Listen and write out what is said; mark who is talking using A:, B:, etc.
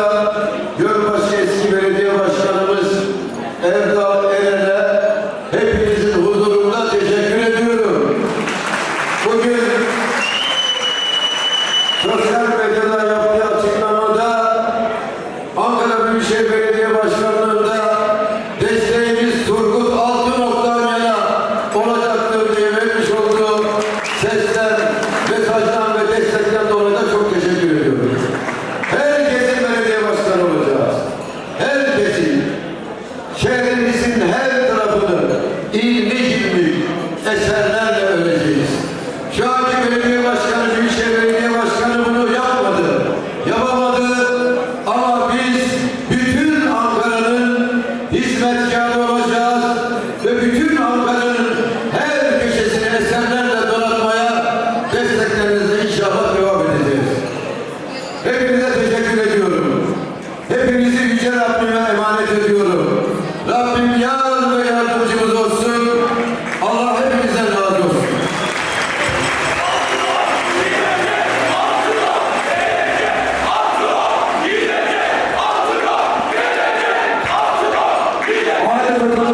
A: da Gölbaşı eski belediye başkanımız Erdal Eren'e hepinizin huzurunda teşekkür ediyorum. Bugün sosyal medyada Hizmetkarı olacağız ve bütün Ankara'nın her köşesini eserlerle donatmaya desteklerinizle inşallah devam edeceğiz. Hepinize teşekkür ediyorum. Hepinizi Yüce Rabbime emanet ediyorum. Thank you.